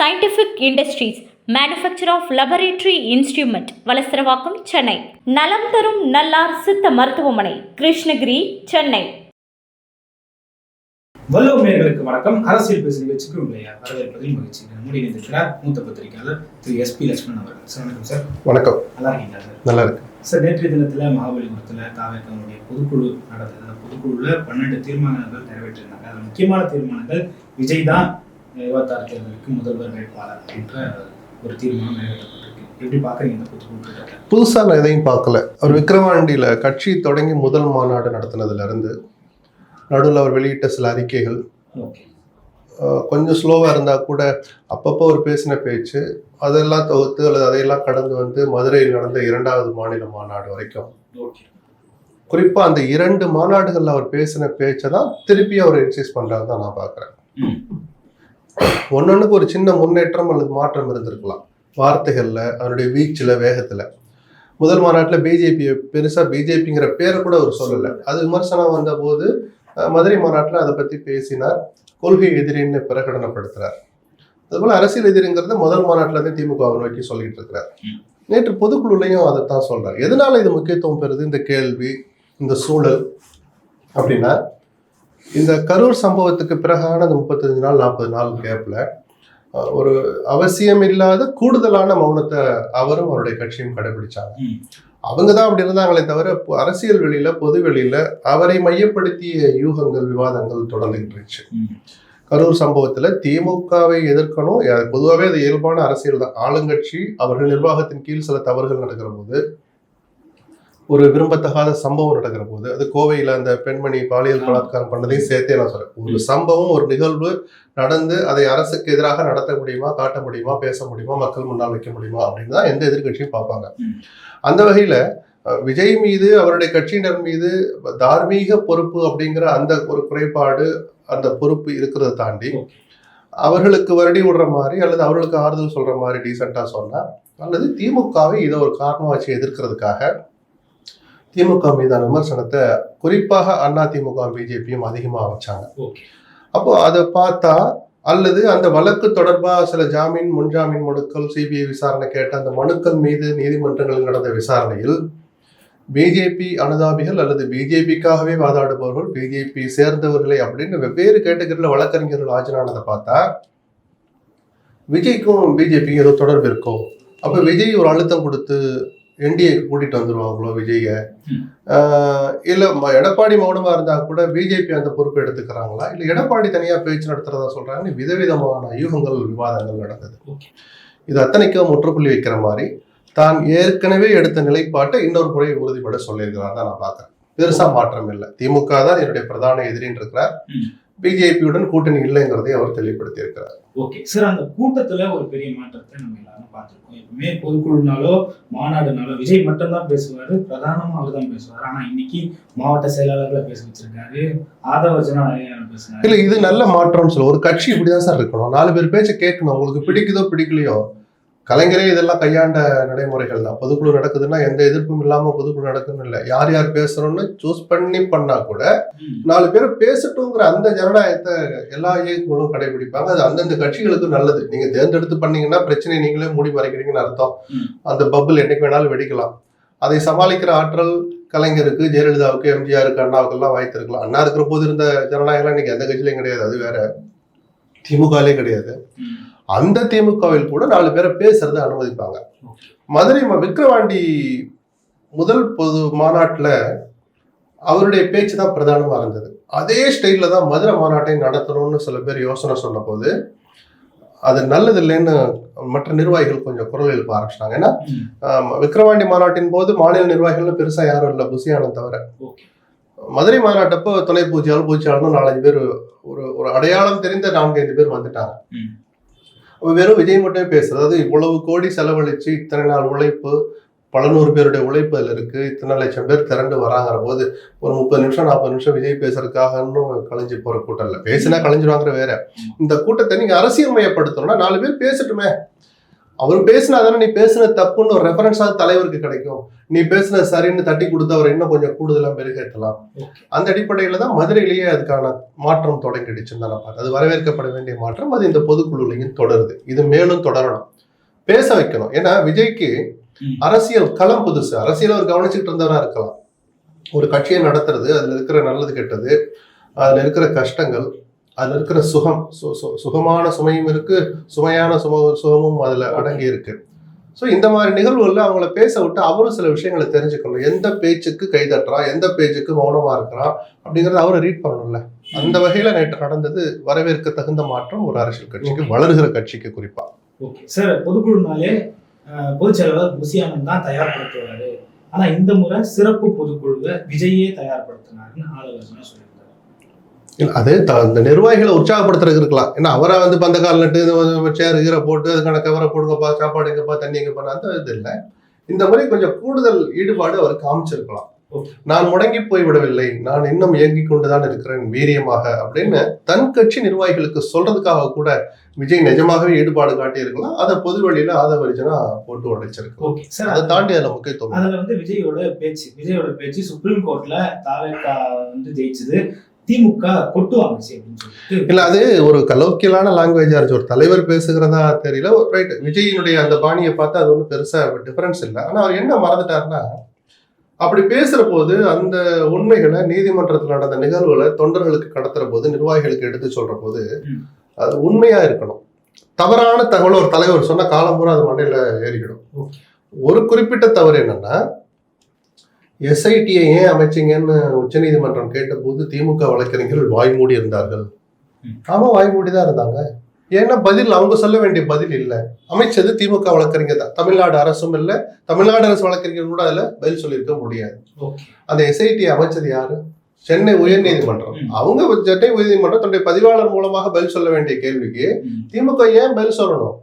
Scientific industries manufacture of laboratory instrument Valasaravakkam Chennai. நலம் தரும் நல்லார் சித்த மருத்துவமனை கிருஷ்ணகிரி சென்னை. வல்லூர் நேர்களுக்கு வணக்கம். அரசியல் பேசும் நிகழ்ச்சிக்கு உங்களை வரவேற்பதில் மகிழ்ச்சி. நம்முடைய மூத்த பத்திரிகையாளர் திரு எஸ் பி லட்சுமணன் அவர்கள். சார் வணக்கம் சார். வணக்கம். நல்லா இருக்கீங்களா சார்? நல்லா இருக்கு. சார் நேற்றைய தினத்தில் மகாபலிபுரத்தில் தாவேக்கனுடைய பொதுக்குழு நடந்தது. அந்த பொதுக்குழுல பன்னெண்டு தீர்மானங்கள் நிறைவேற்றிருந்தாங்க. அதில் முக்கியமான தீர்மானங்கள் விஜய் தான் இருபத்தாறு தேர்தலுக்கு முதல்வர் வேட்பாளர் என்ற ஒரு தீர்மானம் நிறைவேற்றப்பட்டிருக்கு. எப்படி பார்க்குறீங்க இந்த பொதுக்குழு கூட்டத்தை புதுசா நான் எதையும் பார்க்கல. அவர் விக்கிரவாண்டியில கட்சி தொடங்கி முதல் மாநாடு நடத்தினதுல இருந்து நடுவில் அவர் வெளியிட்ட சில அறிக்கைகள். கொஞ்சம் ஸ்லோவாக இருந்தால் கூட அப்பப்போ அவர் பேசின பேச்சு அதெல்லாம் தொகுத்து அல்லது அதையெல்லாம் கடந்து வந்து மதுரையில் நடந்த இரண்டாவது மாநில மாநாடு வரைக்கும். குறிப்பாக அந்த இரண்டு மாநாடுகளில் அவர் பேசின பேச்சை தான் திருப்பி அவர் இன்சிஸ் பண்ணுறாரு தான் நான் பார்க்குறேன். ம் ஒன்னொன்றுக்கு ஒரு சின்ன முன்னேற்றம் அல்லது மாற்றம் இருந்திருக்கலாம். வார்த்தைகளில் அதனுடைய வீச்சில் வேகத்தில். முதல் மாநாட்டில் பிஜேபியை பெருசாக பிஜேபிங்கிற பேரை கூட அவர் சொல்லலை. அது விமர்சனம் வந்தபோது மதுரை மாநாட்டில் அதை பற்றி பேசினார். கொள்கை எதிரின்னு பிரகடனப்படுத்துறார். அதுபோல் அரசியல் எதிரிங்கிறத முதல் மாநாட்டில் தான் திமுகவை நோக்கி சொல்லிட்டு இருக்கிறார். நேற்று பொதுக்குழுலையும் அதைத்தான் சொல்றார். எதனால இது முக்கியத்துவம் பெறுது? இந்த கேள்வி இந்த சூழல் அப்படின்னா இந்த கரூர் சம்பவத்துக்கு பிறகான அந்த முப்பத்தஞ்சு நாள் நாற்பது நாள் கேப்ல அஹ், ஒரு அவசியம் இல்லாத கூடுதலான மௌனத்தை அவரும் அவருடைய கட்சியும் கடைபிடிச்சாங்க. அவங்க தான் அப்படி இருந்தாங்களே தவிர அரசியல் வெளியில பொது வெளியில அவரை மையப்படுத்திய யூகங்கள் விவாதங்கள் தொடர்ந்துகிட்டு இருந்துச்சு கரூர் சம்பவத்துல திமுகவை எதிர்க்கணும் பொதுவாகவே அது இயல்பான அரசியல் தான். ஆளுங்கட்சி அவர்கள் நிர்வாகத்தின் கீழ் சில தவறுகள் நடக்கிற போது ஒரு விரும்பத்தகாத சம்பவம் நடக்கிற போது அது கோவையில அந்த பெண்மணி பாலியல் பலாத்காரம் பண்ணதையும் சேர்த்தே நான் சொல்றேன். ஒரு சம்பவம் ஒரு நிகழ்வு நடந்து அதை அரசுக்கு எதிராக நடத்த முடியுமா காட்ட முடியுமா பேச முடியுமா மக்கள் முன்னால் வைக்க முடியுமா அப்படின்னு தான் எந்த எதிர்க்கட்சியும் பார்ப்பாங்க. அந்த வகையில விஜய் மீது அவருடைய கட்சியினர் மீது தார்மீக பொறுப்பு அப்படிங்கிற அந்த ஒரு குறைபாடு அந்த பொறுப்பு இருக்கிறத தாண்டி அவர்களுக்கு வருடி விடுற மாதிரி அல்லது அவர்களுக்கு ஆறுதல் சொல்ற மாதிரி டீசெண்டா சொன்னா அல்லது திமுகவை இதை ஒரு காரணமா வச்சு எதிர்க்கிறதுக்காக திமுக மீதான விமர்சனத்தை குறிப்பாக அண்ணா திமுக பிஜேபியும் அதிகமாக வச்சாங்க. அப்போ அதை பார்த்தா அல்லது அந்த வழக்கு தொடர்பா சில ஜாமீன் முன்ஜாமீன் மனுக்கள் சிபிஐ விசாரணை கேட்ட அந்த மனுக்கள் மீது நீதிமன்றங்களில் நடந்த விசாரணையில் பிஜேபி அனுதாபிகள் அல்லது பிஜேபிக்காகவே வாதாடுபவர்கள் பிஜேபி சேர்ந்தவர்களை அப்படின்னு வெவ்வேறு கேட்டகரியில் வழக்கறிஞர்கள் ஆஜரானதை பார்த்தா விஜய்க்கும் பிஜேபிக்கும் ஏதோ தொடர்பு இருக்கும் அப்ப விஜய் ஒரு அழுத்தம் கொடுத்து என்டிஏ கூட்டிட்டு வந்துருவாங்களோ விஜய இல்ல எடப்பாடி மௌனமா இருந்தா கூட பிஜேபி அந்த பொறுப்பை எடுத்துக்கிறாங்களா? இல்ல எடப்பாடி தனியா பேச்சு நடத்துறதா சொல்றாங்கன்னு விதவிதமான யூகங்கள் விவாதங்கள் நடந்தது. இது அத்தனைக்கும் முற்றுப்புள்ளி வைக்கிற மாதிரி தான் ஏற்கனவே எடுத்த நிலைப்பாட்டை இன்னொரு முறை உறுதிப்பட சொல்லியிருக்கிறார் தான் நான் பார்க்கறேன். பெருசா மாற்றம் இல்லை. திமுக தான் என்னுடைய பிரதான எதிரின்னு இருக்கிறார். பிஜேபியுடன் கூட்டணி இல்லைங்கிறதை அவர் தெளிவுபடுத்தி இருக்கிறார் ஓகே. சார் அந்த கூட்டத்துல ஒரு பெரிய மாற்றத்தை நம்ம பார்த்துருக்கோம். எப்பவுமே பொதுக்குழுனாலோ மாநாடுனாலோ விஜய் மட்டும்தான் பேசுவாரு பிரதானமா அவர் தான் பேசுவார். ஆனா இன்னைக்கு மாவட்ட செயலாளர்களை பேச வச்சிருக்காரு ஆதவர்ஜனா நிறைய பேசுறாரு இல்லை இது நல்ல மாற்றம்னு சொல்லுவோம் ஒரு கட்சி இப்படிதான் சார் இருக்கணும். நாலு பேர் பேச்சை கேட்கணும். உங்களுக்கு பிடிக்குதோ பிடிக்கலையோ கலைஞரே இதெல்லாம் கையாண்ட நடைமுறைகள் தான். பொதுக்குழு நடக்குதுன்னா எந்த எதிர்ப்பும் இல்லாம பொதுக்குழு நடக்குன்னு இல்லை. யார் யார் பேசுறோம்னு சூஸ் பண்ணி பண்ணா கூட நாலு பேர் பேசட்டுங்கிற அந்த ஜனநாயகத்தை எல்லா இயக்கங்களும் கடைபிடிப்பாங்க. அது அந்தந்த கட்சிகளுக்கு நல்லது. நீங்க தேர்ந்தெடுத்து பண்ணீங்கன்னா பிரச்சனை நீங்களே மூடி மறைக்கிறீங்கன்னு அர்த்தம். அந்த பப்பிள் என்னைக்கு வேணாலும் வெடிக்கலாம். அதை சமாளிக்கிற ஆற்றல் கலைஞருக்கு ஜெயலலிதாவுக்கு எம்ஜிஆருக்கு அண்ணாவுக்கு எல்லாம் வாய்த்திருக்கலாம். அண்ணா இருக்கிற போது இருந்த ஜனநாயகம் இன்னைக்கு எந்த கட்சியிலையும் கிடையாது. அது வேற. திமுகலே கிடையாது. அந்த திமுகவில் கூட நாலு பேரை பேசுறதை அனுமதிப்பாங்க. மதுரை விக்கிரவாண்டி முதல் பொது மாநாட்டில் அவருடைய பேச்சு தான் பிரதானமா இருந்தது. அதே ஸ்டைல்ல தான் மதுரை மாநாட்டை நடத்தணும்னு சில பேர் யோசனை சொன்ன போது அது நல்லது இல்லைன்னு மற்ற நிர்வாகிகள் கொஞ்சம் குரல் எழுப்ப ஆரம்பிச்சிட்டாங்க. ஏன்னா விக்கிரவாண்டி மாநாட்டின் போது மாநில நிர்வாகிகள் பெருசா யாரும் இல்லை புசியானந்த் தவிர. மதுரை மாநாட்டப்போ துணை பூச்சியாளர் பூச்சியாளர்னு நாலஞ்சு பேர் ஒரு ஒரு அடையாளம் தெரிந்த நான்கு ஐந்து பேர் வந்துட்டாங்க. வெறும் விஜய் மட்டுமே பேசுறது. அதாவது இவ்வளவு கோடி செலவழிச்சு இத்தனை நாள் உழைப்பு பல நூறு பேருடைய உழைப்பு அதில் இருக்கு. இத்தனை லட்சம் பேர் திரண்டு வராங்கிற போது ஒரு முப்பது நிமிஷம் நாற்பது நிமிஷம் விஜய் பேசுறதுக்காக இன்னும் கலைஞ்சு போற கூட்டம் இல்லை பேசினா கலைஞ்சிருவாங்கிற வேற. இந்த கூட்டத்தை நீங்க அரசியல் மயப்படுத்தணும்னா நாலு பேர் பேசட்டுமே. அவர் பேசினா தானே நீ பேசுனது தப்புன்னு ஒரு ரெஃபரன்ஸாக தலைவருக்கு கிடைக்கும். நீ பேசுனது சரின்னு தட்டி கொடுத்து அவர் இன்னும் கொஞ்சம் கூடுதலா மெருகேற்றலாம். அந்த அடிப்படையில தான் மதுரையிலேயே அதுக்கான மாற்றம் தொடங்கிடுச்சுன்னு தான் நான். அது வரவேற்கப்பட வேண்டிய மாற்றம். அது இந்த பொதுக்குழுலையும் தொடருது. இது மேலும் தொடரணும். பேச வைக்கணும். ஏன்னா விஜய்க்கு. அரசியல் களம் புதுசு. அரசியல் அவர் கவனிச்சுட்டு இருந்தவரா இருக்கலாம். ஒரு கட்சியை நடத்துறது அதுல இருக்கிற நல்லது கெட்டது அதுல இருக்கிற கஷ்டங்கள் அதுல இருக்கிற சுகம் சுகமான சுமையும் இருக்கு சுமையான சும சுகமும் அதுல அடங்கி இருக்கு. ஸோ இந்த மாதிரி நிகழ்வுகள்ல அவங்கள பேச விட்டு அவரும் சில விஷயங்களை தெரிஞ்சுக்கணும். எந்த பேச்சுக்கு கைதட்டுறான் எந்த பேச்சுக்கு மௌனமா இருக்கிறான் அப்படிங்கறத அவரை ரீட் பண்ணணும்ல. அந்த வகையில நேற்று நடந்தது வரவேற்க தகுந்த மாற்றம் ஒரு அரசியல் கட்சிக்கு வளர்கிற கட்சிக்கு குறிப்பா. ஓகே சார் பொதுக்குழுனாலே பொதுச் செயலாளர் புசியானந்த் தான் தயார்படுத்துவாரு. ஆனா இந்த முறை சிறப்பு பொதுக்குழுவை விஜயே தயார்படுத்தினாருன்னு சொல்லியிருந்தாரு இல்ல, அது அந்த நிர்வாகிகளை உற்சாகப்படுத்துறதுக்கு இருக்கலாம். ஏன்னா அவரை வந்து பந்த கால் நட்டு சேர் கீரை போட்டு அதுக்கான கவரை போடுங்கப்பா சாப்பாடு எங்கப்பா தண்ணி எங்கப்பா அந்த இது இல்லை. இந்த முறை கொஞ்சம் கூடுதல் ஈடுபாடு அவர் காமிச்சிருக்கலாம். நான் முடங்கி போய் விடவில்லை. நான் இன்னும் இயங்கிக் கொண்டுதான் இருக்கிறேன் வீரியமாக அப்படின்னு தன் கட்சி நிர்வாகிகளுக்கு சொல்றதுக்காக கூட விஜய் நிஜமாகவே ஈடுபாடு காட்டியிருக்கலாம். அதை பொது வழியில ஆதவரிஜனா போட்டு சார் அதை தாண்டி அதுல முக்கியத்துவம் அதுல வந்து விஜயோட பேச்சு விஜயோட பேச்சு சுப்ரீம் கோர்ட்ல தாவேக்கா வந்து ஜெயிச்சது. திமுக கொட்டு வாங்குச்சு அப்படின்னு சொல்லிட்டு. இல்ல அது ஒரு கலோக்கியலான லாங்குவேஜா இருந்துச்சு. ஒரு தலைவர் பேசுகிறதா தெரியல. ரைட் விஜயினுடைய அந்த பாணியை பார்த்து அது ஒன்றும் பெருசா டிஃபரன்ஸ் இல்லை. ஆனா அவர் என்ன மறந்துட்டாருன்னா அப்படி பேசுற போது அந்த உண்மைகளை நீதிமன்றத்தில் நடந்த நிகழ்வுகளை தொண்டர்களுக்கு கடத்துற போது நிர்வாகிகளுக்கு எடுத்து சொல்ற போது. அது உண்மையா இருக்கணும். தவறான தகவல் ஒரு தலைவர் சொன்ன காலம் பூரா அது மண்டையில ஏறிக்கிடும். Okay. ஒரு குறிப்பிட்ட தவறு என்னன்னா எஸ்ஐடியை ஏன் அமைச்சீங்கன்னு உச்சநீதிமன்றம் கேட்டபோது திமுக வழக்கறிஞர்கள் வாய்மூடி இருந்தார்கள். ம். ஆமா வாய்மூடி தான் இருந்தாங்க. ஏன்னா பதில் அவங்க சொல்ல வேண்டிய பதில் இல்லை. அமைச்சது திமுக வழக்கறிஞர் தான். தமிழ்நாடு அரசும் இல்லை தமிழ்நாடு அரசு வழக்கறிஞர் கூட அதுல பதில் சொல்லியிருக்க முடியாது. அந்த எஸ்ஐடி அமைச்சது யாரு? சென்னை உயர்நீதிமன்றம். அவங்க சென்னை உயர்நீதிமன்றம் தன்னுடைய பதிவாளர் மூலமாக பதில் சொல்ல வேண்டிய கேள்விக்கு. திமுக ஏன் பதில் சொல்லணும்?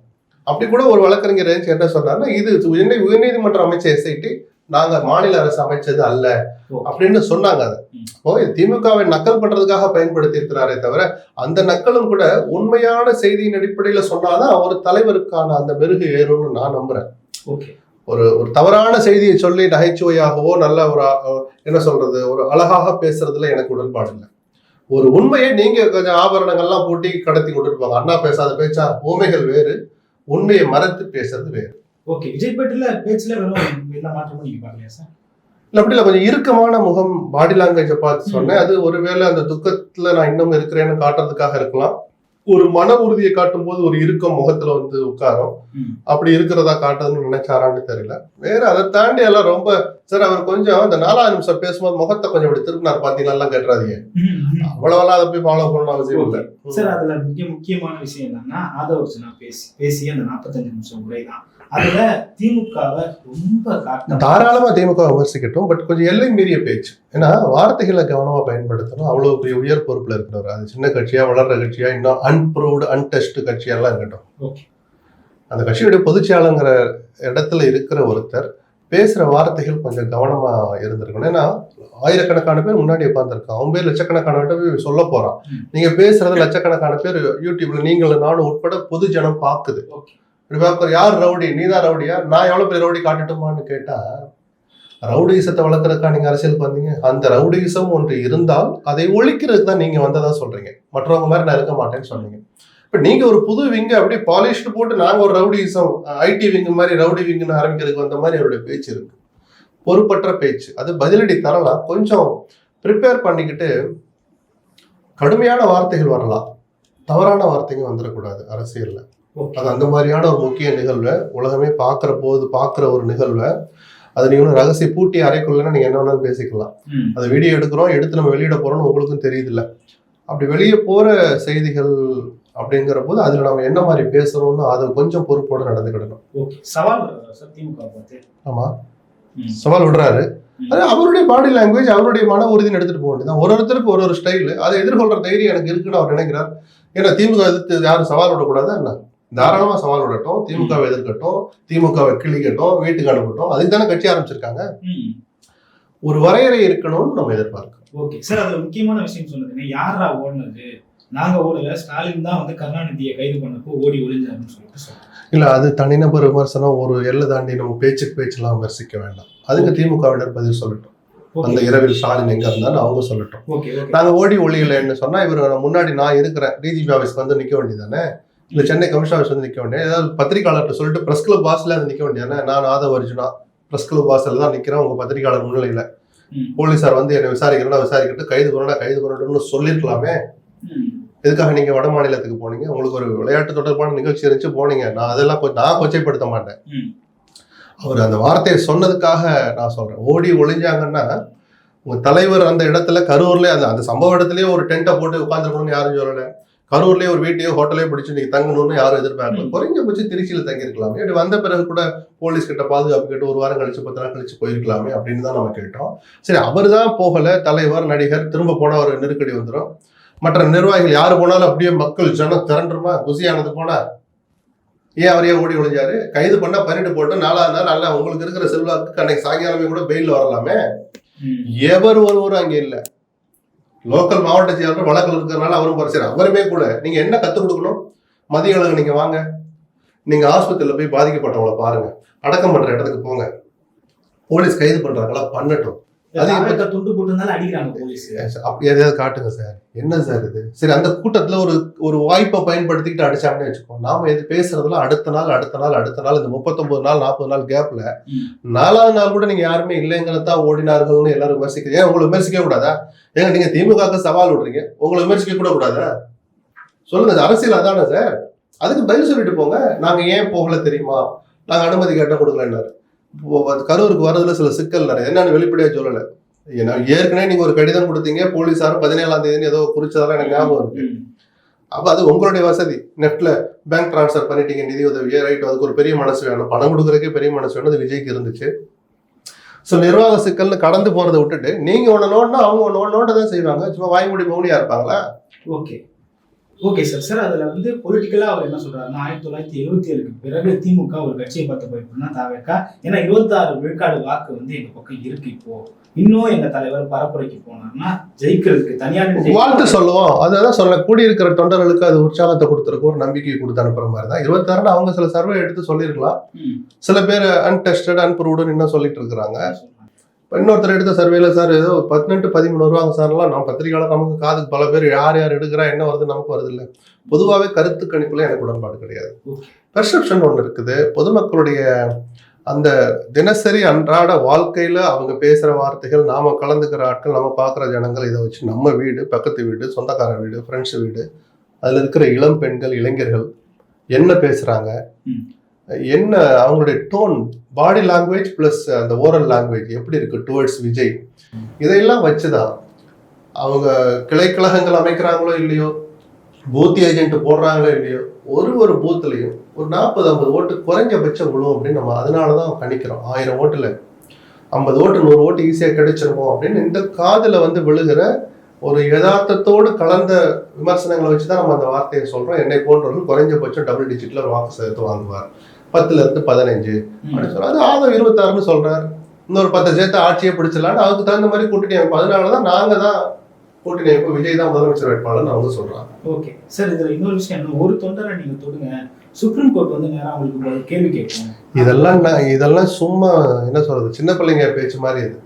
அப்படி கூட ஒரு வழக்கறிஞர் என்ன சொன்னார்னா இது சென்னை உயர்நீதிமன்றம் அமைச்ச எஸ்ஐடி நாங்க மாநில அரசு அமைச்சது அல்ல. அப்படின்னு சொன்னாங்க அதை. இது திமுகவை நக்கல் பண்றதுக்காக பயன்படுத்தி இருக்கிறாரே தவிர அந்த நக்கலும் கூட உண்மையான செய்தியின் அடிப்படையில சொன்னாதான் ஒரு தலைவருக்கான அந்த மெருகு ஏறும்னு நான் நம்புறேன். ஒரு ஒரு தவறான செய்தியை சொல்லி நகைச்சுவையாகவோ நல்ல ஒரு என்ன சொல்றது ஒரு அழகாக பேசுறதுல எனக்கு உடன்பாடு இல்லை. ஒரு உண்மையை நீங்க கொஞ்சம் ஆபரணங்கள்லாம் பூட்டி கடத்தி கொண்டுட்டு போங்க அண்ணா பேசாத பேச்சா? ஊமைகள் வேறு உண்மையை மறைத்து பேசுறது வேறு. ஓகே விஜய் பேட்டில் பேச்சுல வெறும் எந்த மாற்றமும் நீங்க பார்க்கலையா சார் இல்ல அப்படி இல்ல கொஞ்சம் இறுக்கமான முகம் பாடி லாங்குவேஜை பார்த்து சொன்னேன். அது ஒருவேளை அந்த துக்கத்துல நான் இன்னும் இருக்கிறேன்னு காட்டுறதுக்காக இருக்கலாம். ஒரு மன உறுதியை காட்டும் போது ஒரு இறுக்கம் முகத்துல வந்து உட்காரும். அப்படி இருக்கிறதா காட்டுறதுன்னு நினைச்சாரான்னு தெரியல. வேற அதை தாண்டி எல்லாம் ரொம்ப சார் அவர் கொஞ்சம் அந்த நாலாவது நிமிஷம் பேசும்போது முகத்தை கொஞ்சம் இப்படி திருப்பினார். பாத்தீங்களா எல்லாம் கேட்டுறாதீங்க. அவ்வளவெல்லாம் அதை போய் ஃபாலோ பண்ணணும் அவசியம் இல்லை. சார் அதுல மிக முக்கியமான விஷயம் என்னன்னா ஆதவர்ஜனா பேசி பேசி அந்த 45 நிமிஷம் உரை தான் அதுல திமுகவை ரொம்ப தாராளமா திமுக விமர்சிக்கட்டும் பட் கொஞ்சம் எல்லை மீறிய பேச்சு. ஏன்னா வார்த்தைகளை கவனமா பயன்படுத்தணும். அவ்வளவு பெரிய உயர் பொறுப்புல இருக்கிறவர் அது சின்ன கட்சியா வளர்ற கட்சியா இன்னும் அன்ப்ரூவ்டு அன்டெஸ்ட் கட்சியெல்லாம் இருக்கட்டும். அந்த கட்சியுடைய பொதுச்செயலாளங்கிற இடத்துல இருக்கிற ஒருத்தர் பேசுற வார்த்தைகள் கொஞ்சம் கவனமா இருந்திருக்கணும். ஏன்னா ஆயிரக்கணக்கான பேர் முன்னாடி உட்காந்துருக்கான் அவன் பேர் லட்சக்கணக்கான பேர் சொல்ல போறான். ம். நீங்க பேசுறது லட்சக்கணக்கான பேர் யூடியூப்ல நீங்களும் நானும் உட்பட பொது ஜனம் பாக்குது ஓகே இப்படி யார் ரவுடி? நீதான் ரவுடியா? நான் எவ்வளோ பேர் ரவுடி காட்டட்டுமான்னு கேட்டால் ரவுடிசத்தை வளர்க்குறதுக்கா நீங்கள் அரசியலுக்கு வந்தீங்க அந்த ரவுடிசம் ஒன்று இருந்தால் அதை ஒழிக்கிறதுக்கு தான் நீங்கள் வந்ததா சொல்கிறீங்க மற்றவங்க மாதிரி நான் இருக்க மாட்டேன்னு சொன்னீங்க. இப்போ நீங்கள் ஒரு புது விங்கு அப்படியே பாலிஷ்டு போட்டு நாங்கள் ஒரு ரவுடிசம் ஐடி விங்கு மாதிரி ரவுடி விங்குன்னு ஆரம்பிக்கிறதுக்கு வந்த மாதிரி அவருடைய பேச்சு இருக்கு. பொறுப்பற்ற பேச்சு. அது பதிலடி தரலாம் கொஞ்சம் ப்ரிப்பேர் பண்ணிக்கிட்டு கடுமையான வார்த்தைகள் வரலாம். தவறான வார்த்தைங்க வந்துடக்கூடாது அரசியலில். அது அந்த மாதிரியான ஒரு முக்கிய நிகழ்வை உலகமே பார்க்குற போது பார்க்குற ஒரு நிகழ்வை அது நீங்க ரகசிய பூட்டி அறைக்குள்ளனா நீங்க என்ன வேணாலும் பேசிக்கலாம். அதை வீடியோ எடுக்கிறோம் எடுத்து நம்ம வெளியிட போறோம்னு உங்களுக்கும் தெரியுதுல்ல. அப்படி வெளியே போற செய்திகள் அப்படிங்கிற போது அதுல நம்ம என்ன மாதிரி பேசுறோம்னு அதை கொஞ்சம் பொறுப்போட நடந்துக்கிடணும். சவால் ஆமா. சவால் விடுறாரு. அது அவருடைய பாடி லாங்குவேஜ் அவருடைய மன உறுதின்னு எடுத்துட்டு போக வேண்டியதான் ஒரு ஒருத்தருக்கு ஒரு ஒரு ஸ்டைல் அதை எதிர்கொள்ற தைரியம் எனக்கு இருக்குன்னு அவர் நினைக்கிறார். ஏன்னா திமுக எதிர்த்து யாரும் சவால் விடக்கூடாது என்ன? தாராளமா சவால் விடட்டும். திமுகவை எதிர்க்கட்டும். திமுகவை கிழிக்கட்டும் வீட்டுக்கு அனுப்பட்டும். அதுக்கு தானே கட்சி ஆரம்பிச்சிருக்காங்க. ஒரு வரையறை இருக்கணும்னு நம்ம எதிர்பார்க்கிறோம். ஓகே. சார் அதுல முக்கியமான விஷயம் சொன்னதுங்க யாரா ஓடுனது? நாங்க ஓடல. ஸ்டாலின் தான் வந்து கருணாநிதியை கைது பண்ணப்போ ஓடி ஒளிஞ்சாருன்னு சொல்லிட்டு இல்ல அது தனிநபர் விமர்சனம் ஒரு எல்லை தாண்டி நம்ம பேச்சுக்கு பேச்செல்லாம் விமர்சிக்க வேண்டாம். அதுக்கு திமுகவினர் பதில் சொல்லட்டும். அந்த இரவில் ஸ்டாலின் எங்க இருந்தாலும் அவங்க சொல்லட்டும். நாங்க ஓடி ஒளியிலன்னு சொன்னா இவர் முன்னாடி நான் இருக்கிறேன். டிஜிபி ஆஃபீஸ்க்கு வந்து நிக்க வேண்டியதானே இல்ல சென்னை கமிஷன் ஆஃபீஸ் வந்து நிக்க வேண்டியது ஏதாவது பத்திரிகையாளர்கிட்ட சொல்லிட்டு பிரஸ் கிளப் பாஸ்ல வந்து நிக்க வேண்டியதானே நான் ஆதவ அர்ஜுனா பிரஸ் கிளப் பாஸ்ல தான் நிக்கிறேன் உங்க பத்திரிகையாளர் முன்னிலையில. ம். போலீசார் வந்து என்னை விசாரிக்கிறேன்னா விசாரிக்கிட்டு கைது பண்ணா கைது பண்ணணும்னு சொல்லிருக்கலாமே. ம். எதுக்காக நீங்க வட மாநிலத்துக்கு போனீங்க? உங்களுக்கு ஒரு விளையாட்டு தொடர்பான நிகழ்ச்சி இருந்துச்சு போனீங்க. நான் அதெல்லாம் நான் கொச்சைப்படுத்த மாட்டேன். அவர் அந்த வார்த்தையை சொன்னதுக்காக நான் சொல்றேன். ஓடி ஒளிஞ்சாங்கன்னா உங்க தலைவர் அந்த இடத்துல கரூர்ல அந்த அந்த சம்பவ இடத்துலயே ஒரு டென்ட்டை போட்டு உட்காந்துருக்கணும்னு யாரும் சொல்லல. கரூர்லயே ஒரு வீட்டையோ ஹோட்டலையோ பிடிச்சு நீங்க தங்கணும்னு யாரும் எதிர்பார்க்கல. குறைஞ்சபட்சம் திருச்சியில தங்கியிருக்கலாமே. இப்படி வந்த பிறகு கூட போலீஸ் கிட்ட பாதுகாப்பு கேட்டு ஒரு வாரம் கழிச்சு பத்து நாள் கழிச்சு போயிருக்கலாமே அப்படின்னு தான் நம்ம கேட்டோம். சரி அவர் தான் போகல தலைவர் நடிகர் திரும்ப போனா ஒரு நெருக்கடி வந்துடும் மற்ற நிர்வாகிகள் யாரு போனாலும் அப்படியே மக்கள் ஜனம் திரண்டுருமா? குசியானது போனா ஏன் அவரையே ஓடி ஒளிஞ்சாரு? கைது பண்ணா பண்ணிட்டு போட்டு நாலாவது நாள் நல்லா உங்களுக்கு இருக்கிற செல்வாக்கு அன்னைக்கு சாயங்காலமே கூட பெயில்ல வரலாமே. எவர் ஒருவரும் அங்க இல்ல. லோக்கல் மாவட்ட செயலாளர் வழக்கில் இருக்கிறதுனால அவரும் போற அவருமே கூட நீங்கள் என்ன கற்றுக் கொடுக்கணும்? மதிய அளவு நீங்கள் வாங்க. நீங்கள் ஆஸ்பத்திரியில் போய் பாதிக்கப்பட்டவங்கள பாருங்கள் அடக்கம் பண்ணுற இடத்துக்கு போங்க. போலீஸ் கைது பண்ணுறாங்களா பண்ணட்டும். அது துண்டு போட்டிருந்தாலும் அடிக்கிறாங்க போலீஸ். அப்படி எதையாவது காட்டுங்க சார். என்ன சார் இது? சரி அந்த கூட்டத்துல ஒரு ஒரு வாய்ப்பை பயன்படுத்திக்கிட்டு அடிச்சாங்கன்னு வச்சுக்கோ நாம எது பேசுறதுல அடுத்த நாள் அடுத்த நாள் அடுத்த நாள் இந்த முப்பத்தொன்பது நாள் நாற்பது நாள் கேப்ல. நாலாவது நாள் கூட நீங்க யாருமே இல்லைங்கிறதான் ஓடினார்கள்னு எல்லாரும் விமர்சிக்கிறீங்க ஏன் உங்களை விமர்சிக்க கூடாதா? ஏங்க நீங்க திமுகவுக்கு சவால் விடுறீங்க. உங்களை விமர்சிக்க கூட கூடாதா? சொல்லுங்க அரசியல் அதானே சார்? அதுக்கு பதில் சொல்லிட்டு போங்க. நாங்க ஏன் போகல தெரியுமா? நாங்க அனுமதி கேட்டா கொடுக்கலன்னாரு. கரூருக்கு வர்றதுல சில சிக்கல் நிறைய. என்னன்னு வெளிப்படையா சொல்லல. ஏன்னா ஏற்கனவே நீங்க ஒரு கடிதம் கொடுத்தீங்க போலீஸார் பதினேழாம் தேதி ஏதோ குறிச்சதெல்லாம் எனக்கு ஞாபகம் இருக்கு. அப்ப அது உங்களுடைய வசதி. நெட்ல பேங்க் ட்ரான்ஸ்ஃபர் பண்ணிட்டீங்க நிதி உதவியே ரைட் அதுக்கு ஒரு பெரிய மனசு வேணும். பணம் கொடுக்கறதுக்கே பெரிய மனசு வேணும். அது விஜய்க்கு இருந்துச்சு. ஸோ நிர்வாக சிக்கல்னு கடந்து போறதை விட்டுட்டு நீங்க ஒன்று நோண்டனா அவங்க ஒன்று நோண்ட தான் செய்வாங்க. சும்மா வாய் மூடி மௌனியா இருப்பாங்களா? ஓகே. ஓகே சார் சார் அதுல வந்து பொலிட்டிக்கலா அவர் என்ன சொல்றாருன்னா ஆயிரத்தி தொள்ளாயிரத்தி எழுபத்தி ஏழுக்கு பிறகு திமுக ஒரு கட்சியை பார்த்து போயிருக்கோம்னா தாவேக்கா ஏன்னா இருபத்தாறு விழுக்காடு வாக்கு வந்து எங்க பக்கம் இருக்கு இப்போ. இன்னும் எங்க தலைவர் பரப்புரைக்கு போனார்னா ஜெயிக்கிறதுக்கு தனியார் வாழ்த்து சொல்லுவோம். அதான் சொல்ல கூடியிருக்கிற தொண்டர்களுக்கு அது உற்சாகத்தை கொடுத்துருக்கு ஒரு நம்பிக்கையை கொடுத்து அனுப்புற மாதிரி தான். இருபத்தாறுன்னு அவங்க சில சர்வே எடுத்து சொல்லியிருக்கலாம். சில பேர் அன்டெஸ்டட் அன்ப்ரூவ்டுன்னு இன்னும் சொல்லிட்டு இருக்கிறாங்க. இன்னொருத்தர் எடுத்த சர்வேல சார் ஏதோ பதினெட்டு பதிமூணு வருவாங்க சார்லாம் நம்ம பத்திரிகையாளர் நமக்கு காதுக்கு பல பேர் யார் யார் எடுக்கிறா என்ன வருது நமக்கு வருது இல்லை பொதுவாகவே கருத்து கணிப்புல எனக்கு உடன்பாடு கிடையாது. பெர்செப்ஷன் ஒன்று இருக்குது. பொதுமக்களுடைய அந்த தினசரி அன்றாட வாழ்க்கையில் அவங்க பேசுகிற வார்த்தைகள் நாம் கலந்துக்கிற ஆட்கள் நம்ம பார்க்குற ஜனங்கள் இதை வச்சு நம்ம வீடு பக்கத்து வீடு சொந்தக்கார வீடு ஃப்ரெண்ட்ஸ் வீடு அதில் இருக்கிற இளம் பெண்கள் இளைஞர்கள் என்ன பேசுகிறாங்க என்ன அவங்களுடைய டோன் பாடி லாங்குவேஜ் ப்ளஸ் அந்த ஓரல் லாங்குவேஜ் எப்படி இருக்கு டுவர்ட்ஸ் விஜய்? இதையெல்லாம் வச்சுதான் அவங்க கிளைக்கழகங்கள் அமைக்கிறாங்களோ இல்லையோ பூத் ஏஜென்ட் போடுறாங்களோ இல்லையோ ஒரு ஒரு பூத்துலையும் ஒரு நாற்பது ஐம்பது ஓட்டு குறைஞ்சபட்சம் விழும் அப்படின்னு நம்ம அதனால தான் கணிக்கிறோம். ஆயிரம் ஓட்டில் ஐம்பது ஓட்டு நூறு ஓட்டு ஈஸியாக கிடைச்சிருமோ அப்படின்னு இந்த காதில் வந்து விழுகிற ஒரு யதார்த்தத்தோடு கலந்த விமர்சனங்களை வச்சு தான் நம்ம அந்த வார்த்தையை சொல்கிறோம் என்னை போன்றவர்கள் குறைஞ்சபட்சம் டபுள் டிஜிட்டில் ஒரு வாக்கு சேர்த்து வாங்குவார். பத்துல இருந்து பதினஞ்சு அப்படின்னு சொல்றாரு. அது ஆதம் இருபத்தாறுன்னு சொல்றாரு. இன்னொரு பத்து சேர்த்து ஆட்சியை பிடிச்சிடலான்னு அதுக்கு தகுந்த மாதிரி கூட்டணி அமைப்பு. அதனால தான் நாங்க தான் கூட்டணி அமைப்பு விஜய் தான் முதலமைச்சர் வேட்பாளர்னு அவங்க சொல்றாங்க. ஓகே. சார் இதுல இன்னொரு விஷயம் என்ன? ஒரு தொண்டரை நீங்க தொடுங்க. சுப்ரீம் கோர்ட் வந்து நேரம் அவங்களுக்கு கேள்வி கேட்கும் இதெல்லாம் நான் இதெல்லாம் சும்மா என்ன சொல்றது? சின்ன பிள்ளைங்க பேச்சு மாதிரி இது.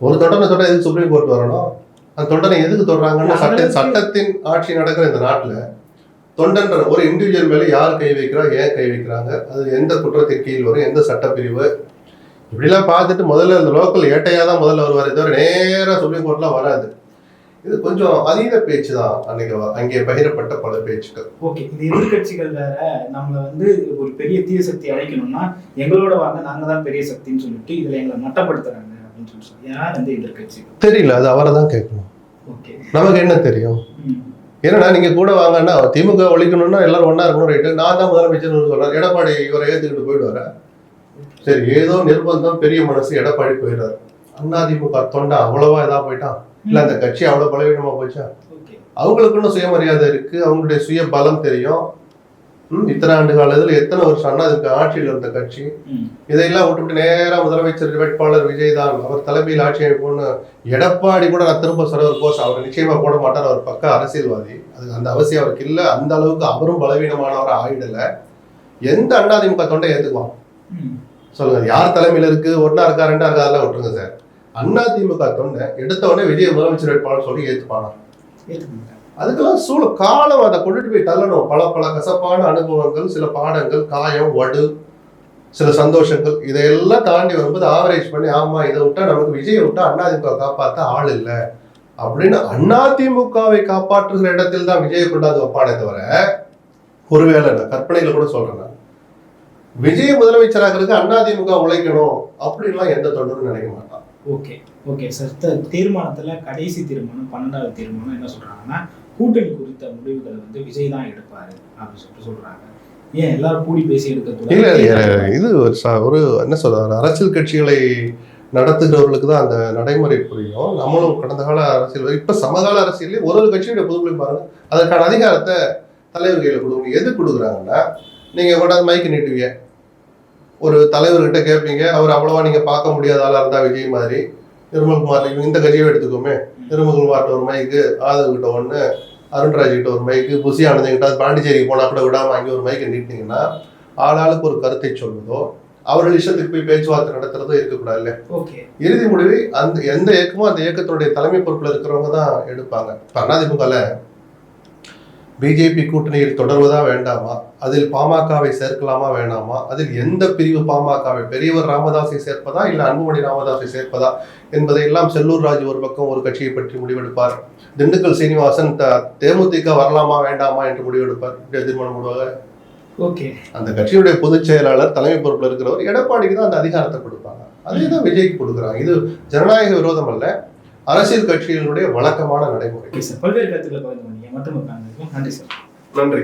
ஒரு தொடனை தொட எதுக்கு சுப்ரீம் கோர்ட் வரணும்? அந்த தொண்டனை எதுக்கு தொடுறாங்கன்னு சட்ட சட்டத்தின் ஆட்சி நடக்கிற இந்த நாட்டுல தொண்டன்ற ஒரு இண்டிவிஜுவல் மேல யார் கை வைக்கிறா ஏன் கை வைக்கிறாங்க? அது எந்த குற்றத்தின் கீழ் வரும்? எந்த சட்டப்பிரிவு? இப்படிலாம் பார்த்துட்டு முதல்ல இந்த லோக்கல் ஏட்டையா தான் முதல்ல வருவார் தவிர நேரா சுப்ரீம் கோர்ட்லாம் வராது. இது கொஞ்சம் அதீத பேச்சு தான் அன்னைக்கு அங்கே பகிரப்பட்ட பல பேச்சுக்கள். ஓகே இது எதிர்கட்சிகள் வேற நம்மள வந்து ஒரு பெரிய தீய சக்தி அழைக்கணும்னா எங்களோட வாங்க நாங்க தான் பெரிய சக்தின்னு சொல்லிட்டு இதுல எங்களை மட்டப்படுத்துறாங்க அப்படின்னு சொல்லி. யார் வந்து எதிர்கட்சிகள் தெரியல அது அவரை தான் கேட்கணும். ஓகே. நமக்கு என்ன தெரியும். ஏன்னா நீங்க கூட வாங்கன்னா திமுக ஒழிக்கணும்னா எல்லாரும் ஒண்ணா இருக்கணும் ரைட்டு நான் தான் முதலமைச்சர்னு சொல்றாரு. எடப்பாடி இவரை ஏத்துக்கிட்டு போயிடுவாரு. சரி ஏதோ நிர்பந்தம் பெரிய மனசு எடப்பாடி போயிடுறாரு. அண்ணா திமுக தொண்டை அவ்வளவா இதா போயிட்டான் இல்ல அந்த கட்சி அவ்வளவு பலவீனமா போச்சா? அவங்களுக்குன்னு சுயமரியாதை இருக்கு. அவங்களுடைய சுய பலம் தெரியும். இத்தனை ஆண்டு காலத்துல எத்தனை வருஷம் அண்ணா அதுக்கு ஆட்சியில் இருந்த கட்சி. இதையெல்லாம் விட்டுவிட்டு நேரா முதலமைச்சர் வேட்பாளர் விஜய் தான். அவர் தலைமையில் ஆட்சி அமைப்புன்னு எடப்பாடி கூட நான் திரும்ப ஒரு கோஷம் அவர் நிச்சயமா போட மாட்டார். அவர் பக்க அரசியல்வாதி. அது அந்த அவசியம் அவருக்கு இல்லை. அந்த அளவுக்கு அவரும் பலவீனமானவர் ஆயிடல. எந்த அதிமுக தொண்டை ஏத்துக்குவான்? ம். சொல்லுங்க. யார் தலைமையில இருக்கு? ஒன்னா இருக்கா ரெண்டா இருக்கா? அதெல்லாம் விட்டுருங்க சார். அதிமுக தொண்டை எடுத்த உடனே விஜய் முதலமைச்சர் வேட்பாளர் சொல்லி மாட்டாங்க. அதுக்கெல்லாம் சூழ காலம் அதை கொண்டுட்டு போய் தள்ளணும். பல பல கசப்பான அனுபவங்கள் சில பாடங்கள் காயம் வடு சில சந்தோஷங்கள் இதையெல்லாம் தாண்டி வரும்போது ஆவரேஜ் பண்ணி ஆமா இதை விட்டா நமக்கு விஜயை விட்டா அதிமுக காப்பாத்த ஆள் இல்லை. அப்படின்னு அதிமுகவை காப்பாற்றுகிற இடத்தில் தான் விஜயை கொண்டாந்து வைப்பானே தவிர ஒருவேளை நான் கற்பனையில கூட சொல்றேன் நான். விஜய் முதலமைச்சராகிறதுக்கு அதிமுக உழைக்கணும் அப்படின்லாம் எந்த தொண்டரும் நினைக்க மாட்டான். Okay okay sir. தீர்மானத்துல கடைசி தீர்மானம் பன்னெண்டாவது தீர்மானம் என்ன சொல்றாங்கன்னா கூட்டணி குறித்த முடிவுகளை வந்து விஜய் தான் எடுப்பாரு அப்படின்னு சொல்லிட்டு சொல்றாங்க. ஏன் எல்லாரும் கூடி பேசி இல்ல இல்ல, எடுக்க இது ஒரு என்ன சொல்ற அரசியல் கட்சிகளை நடத்துகிறவர்களுக்கு தான் அந்த நடைமுறை புரியும். நம்மளும் கடந்த கால அரசியல் இப்ப சமகால அரசியல்ல ஒரு ஒரு கட்சியுடைய பொதுக்குழு பாருங்க. அதற்கான அதிகாரத்தை தலைவர் கையில கொடுக்கணும். எது கொடுக்குறாங்கன்னா நீங்க கொண்டாந்து மைக்கு நீட்டுவீங்க. ஒரு தலைவர்கிட்ட கேட்பீங்க அவர் அவ்வளவா நீங்க பார்க்க முடியாத ஆளா இருந்தா விஜய் மாதிரி. நிர்மல்குமார் இந்த கட்சியை எடுத்துக்கோமே. நிர்மல்குமார்ட்ட ஒரு மைக்கு ஆதவ் கிட்ட ஒண்ணு அருண்ராஜ் கிட்ட ஒரு மைக்கு புசி ஆனந்த் கிட்ட பாண்டிச்சேரிக்கு போனா கூட விடாம அங்கே ஒரு மைக்கு நீட்டிங்கன்னா ஆளாளுக்கு ஒரு கருத்தை சொல்வதோ அவர்கள் இஷ்டத்துக்கு போய் பேச்சுவார்த்தை நடத்துறதோ இருக்கக்கூடாது இல்ல ஓகே. இறுதி முடிவை அந்த எந்த இயக்கமும் அந்த இயக்கத்தினுடைய தலைமை பொறுப்புல இருக்கிறவங்க தான் எடுப்பாங்க. இப்ப அதிமுகல பிஜேபி கூட்டணியில் தொடர்வதா வேண்டாமா? அதில் பாமகவை சேர்க்கலாமா வேண்டாமா அதில் எந்த பிரிவு பாமகவை பெரியவர் ராமதாஸை சேர்ப்பதா இல்ல அன்புமணி ராமதாஸை சேர்ப்பதா என்பதை எல்லாம் செல்லூர் ராஜு ஒரு பக்கம் ஒரு கட்சியை பற்றி முடிவெடுப்பார். திண்டுக்கல் சீனிவாசன் த- தேமுதிக வரலாமா வேண்டாமா என்று முடிவெடுப்பார். தீர்மானம் போடுவாங்க ஓகே. அந்த கட்சியுடைய பொதுச் செயலாளர் தலைமை பொறுப்புல இருக்கிறவர் எடப்பாடிக்கு தான் அந்த அதிகாரத்தை கொடுப்பாங்க. அதே தான் விஜய்க்கு கொடுக்குறாங்க. இது ஜனநாயக விரோதம் அல்ல அரசியல் கட்சிகளுடைய வழக்கமான நடைமுறை. பல்வேறு கருத்துக்களை மட்டும் பண்ணீங்க நன்றி சார் நன்றி.